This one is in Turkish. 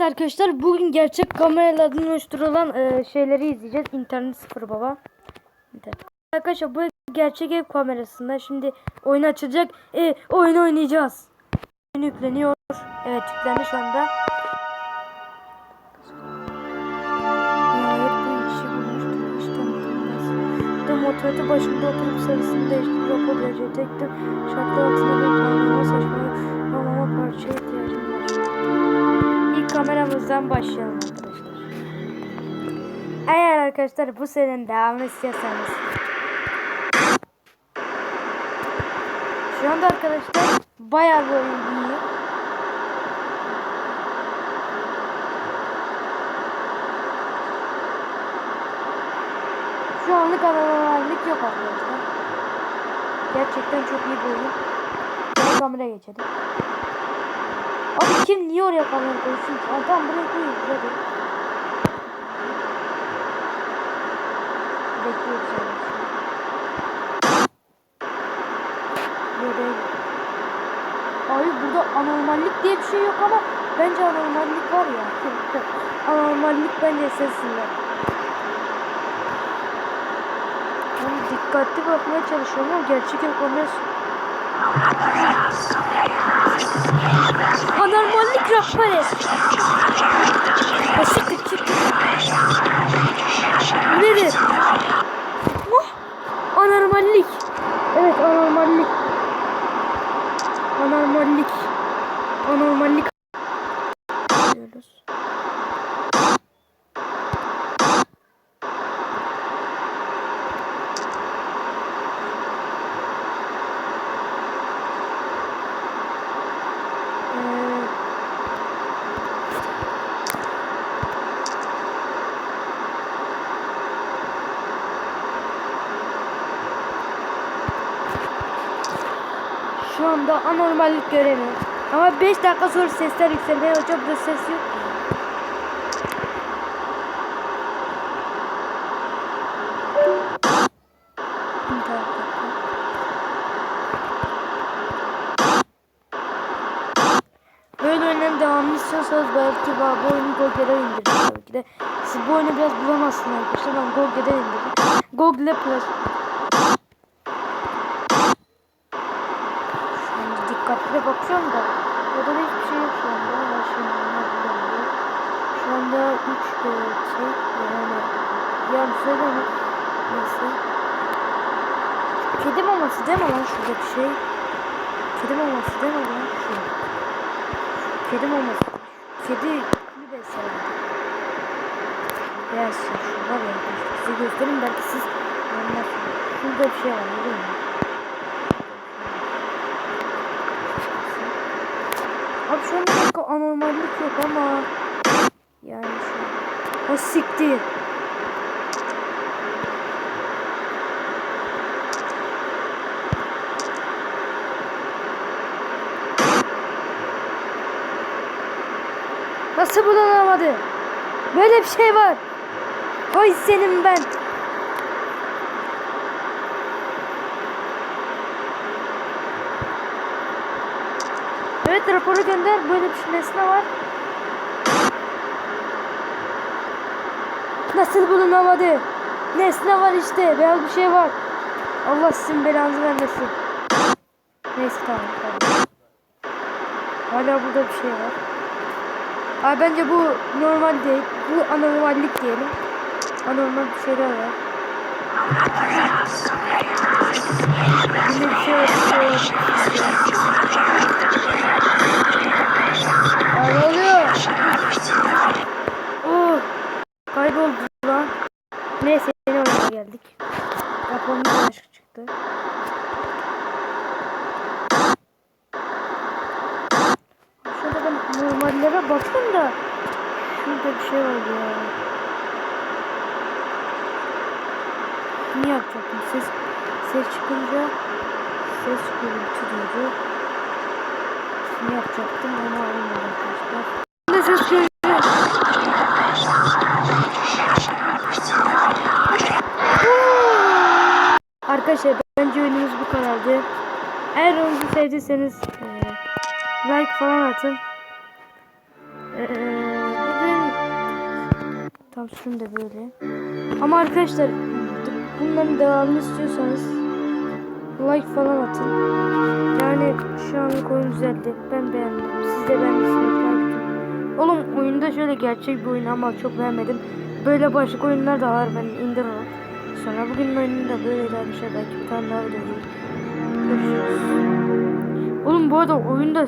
Arkadaşlar bugün gerçek kameralardan oluşturulan e, şeyleri izleyeceğiz. İnternet sıfır baba. İnternet. Arkadaşlar bu gerçek ev kamerasında şimdi oyun açılacak. E, oyun oynayacağız. Oyun yükleniyor. Evet yüklendi şu anda. Motorda başında oturup sarısını değiştirip rapor verecektim. Şartlar altında bir kaynama saçma ama parçaya ihtiyacım var. İlk kameramızdan başlayalım arkadaşlar. Eğer arkadaşlar bu serinin devamını istiyorsanız Şu anda arkadaşlar bayağı bir oyun iyi. Şu anlık anormallik yok arkadaşlar. Gerçekten çok iyi bir oyun. Kamera geçelim. Abi kim niye oraya kamera koysun tamam buraya yani. Abi burada anormallik diye bir şey yok ama bence anormallik var ya. anormallik bence sesinde. Ben dikkatli bakmaya çalışıyorum ama gerçek yapamıyorsun. Anormallik rapları. Asiktir çıktı. Nedir? Oh, anormallik. Evet anormallik. Anormallik. Anormallik. Diyoruz. Şu anda anormallik göremiyorum. Ama 5 dakika sonra sesler yükselmeye hocam burada ses yok. Böyle oyunların devamını istiyorsanız belki bu oyunu Google'e indiririm tabii ki de. Siz bu oyunu biraz bulamazsınız arkadaşlar. Ben Google'e indirdim. Google Plus. Şu anda dikkatli bakıyorum da. Orada da hiçbir şey yok şu anda. Her şey ilerliyor. Şu anda 3 şey yani yani söyleme neyse. Kedi maması değil mi lan şuradaki şey? Kedi maması değil mi lan şu? Kedi maması. Kedi kulübesi herhalde. Beyaz şey şu var ya arkadaşlar. Size göstereyim belki siz anlarsınız. Şurada bir şey var görüyor musun? Abi dakika anormallik yok ama yani şu o siktir. Nasıl bulunamadı? Böyle bir şey var. Hay senin ben. Evet raporu gönder. Böyle bir nesne var. Nasıl bulunamadı? Nesne var işte. Beyaz bir şey var. Allah sizin belanızı vermesin. Neyse tamam tamam. Hala burada bir şey var. Abi bence bu normal değil. Bu anormallik diyelim. Anormal bir şeyler var. Yine bir şey var. Bir şey var. Aa, ne oluyor? Oh, kayboldu lan. Neyse yeni oyuna geldik. Raporumuz aşık çıktı. Şurada ben normallere bakayım da şurada bir şey var ya. Ne yapacaktım? Ses ses çıkınca ses gürültü diyordu. Ne yapacaktım? Onu olmadı arkadaşlar. Ne ses gürültü? Arkadaşlar bence oyunumuz bu kadardı. Eğer oyunuzu sevdiyseniz eee, like falan atın. Eee Konsüm de böyle. Ama arkadaşlar bunların devamını istiyorsanız like falan atın. Yani şu anlık oyun güzeldi. Ben beğendim. Siz de atın. Oğlum oyunda şöyle gerçek bir oyun ama çok beğenmedim. Böyle başka oyunlar da var ben indiririm. Sonra bugün oyunu da böyle arkadaşlar belki bir tane daha video gelir. Görüşürüz. Oğlum bu arada oyunda